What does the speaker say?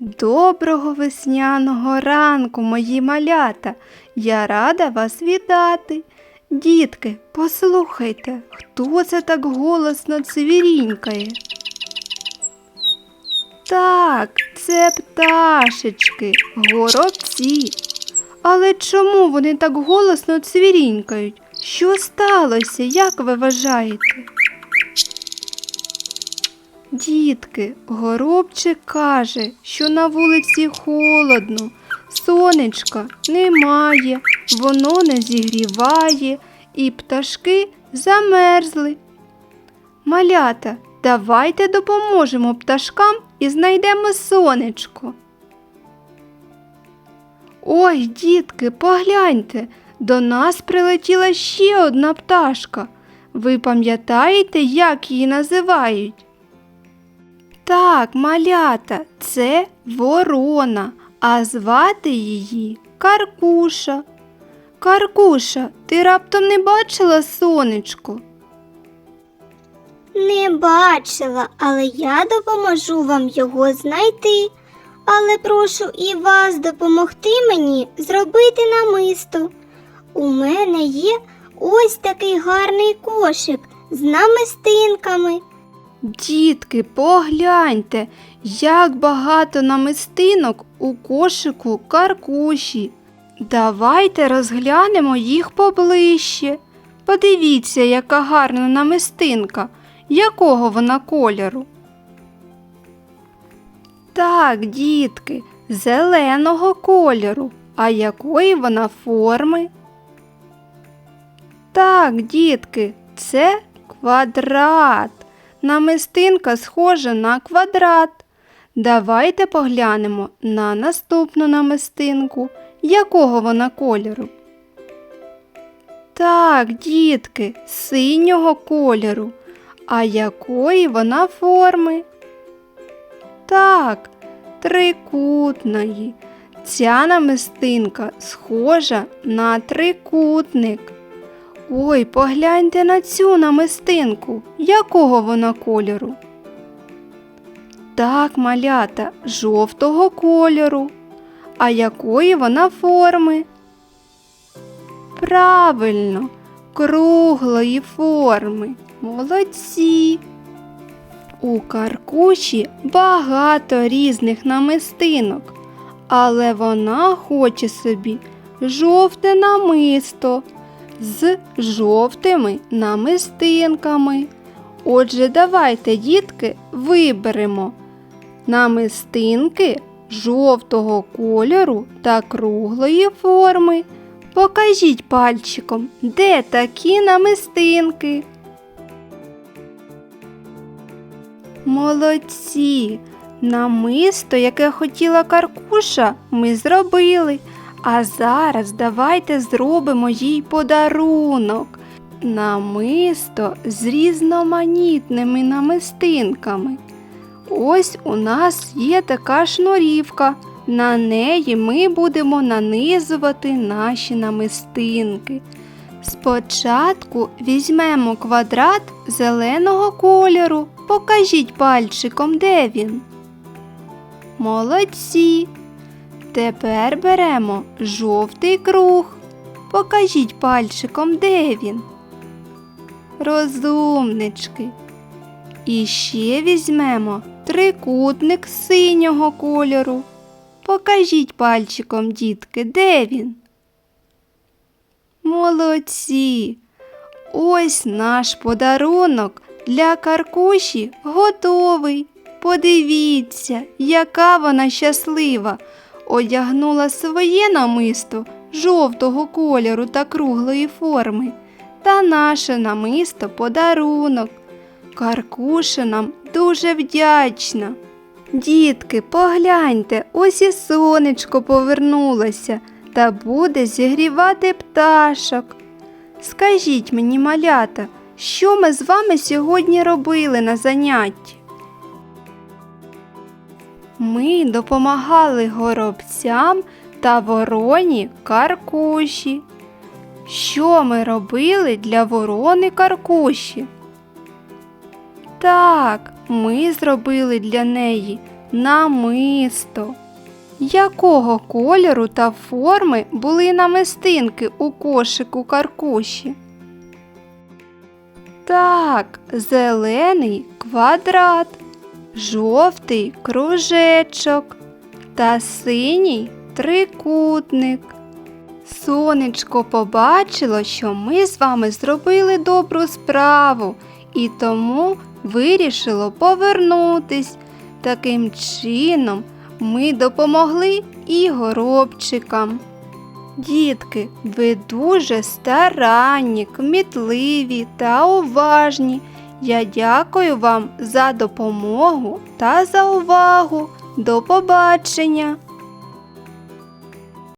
Доброго весняного ранку, мої малята. Я рада вас вітати. Дітки, послухайте, хто це так голосно цвірінькає? Так, це пташечки, горобці. Але чому вони так голосно цвірінькають? Що сталося, як ви вважаєте? Дітки, горобчик каже, що на вулиці холодно, сонечка немає, воно не зігріває, і пташки замерзли. Малята, давайте допоможемо пташкам і знайдемо сонечко. Ой, дітки, погляньте, до нас прилетіла ще одна пташка. Ви пам'ятаєте, як її називають? Так, малята, це ворона, а звати її Каркуша. Каркуша, ти раптом не бачила сонечко? Не бачила, але я допоможу вам його знайти. Але прошу і вас допомогти мені зробити намисто. У мене є ось такий гарний кошик з намистинками. Дітки, погляньте, як багато намистинок у кошику каркуші. Давайте розглянемо їх поближче. Подивіться, яка гарна намистинка, якого вона кольору. Так, дітки, зеленого кольору. А якої вона форми? Так, дітки, це квадрат. Намистинка схожа на квадрат. Давайте поглянемо на наступну намистинку. Якого вона кольору? Так, дітки, синього кольору. А якої вона форми? Так, трикутної. Ця намистинка схожа на трикутник. Ой, погляньте на цю намистинку. Якого вона кольору? Так, малята, жовтого кольору. А якої вона форми? Правильно, круглої форми. Молодці. У каркуші багато різних намистинок, але вона хоче собі жовте намисто з жовтими намистинками. Отже, давайте, дітки, виберемо намистинки жовтого кольору та круглої форми. Покажіть пальчиком, де такі намистинки. Молодці! Намисто, яке хотіла Каркуша, ми зробили. А зараз давайте зробимо їй подарунок. Намисто з різноманітними намистинками. Ось у нас є така шнурівка. На неї ми будемо нанизувати наші намистинки. Спочатку візьмемо квадрат зеленого кольору. Покажіть пальчиком, де він. Молодці. Тепер беремо жовтий круг. Покажіть пальчиком, де він. Розумнички. І ще візьмемо трикутник синього кольору. Покажіть пальчиком, дітки, де він. Молодці. Ось наш подарунок для Каркуші готовий. Подивіться, яка вона щаслива. Одягнула своє намисто жовтого кольору та круглої форми. Та наше намисто подарунок. Каркуша нам дуже вдячна. Дітки, погляньте, ось і сонечко повернулося та буде зігрівати пташок. Скажіть мені, малята, що ми з вами сьогодні робили на занятті? Ми допомагали горобцям та вороні каркуші. Що ми робили для ворони каркуші? Так, ми зробили для неї намисто. Якого кольору та форми були намистинки у кошику каркуші? Так, зелений квадрат, жовтий кружечок та синій трикутник. Сонечко побачило, що ми з вами зробили добру справу і тому вирішило повернутись. Таким чином ми допомогли і горобчикам. Дітки, ви дуже старанні, кмітливі та уважні. Я дякую вам за допомогу та за увагу. До побачення!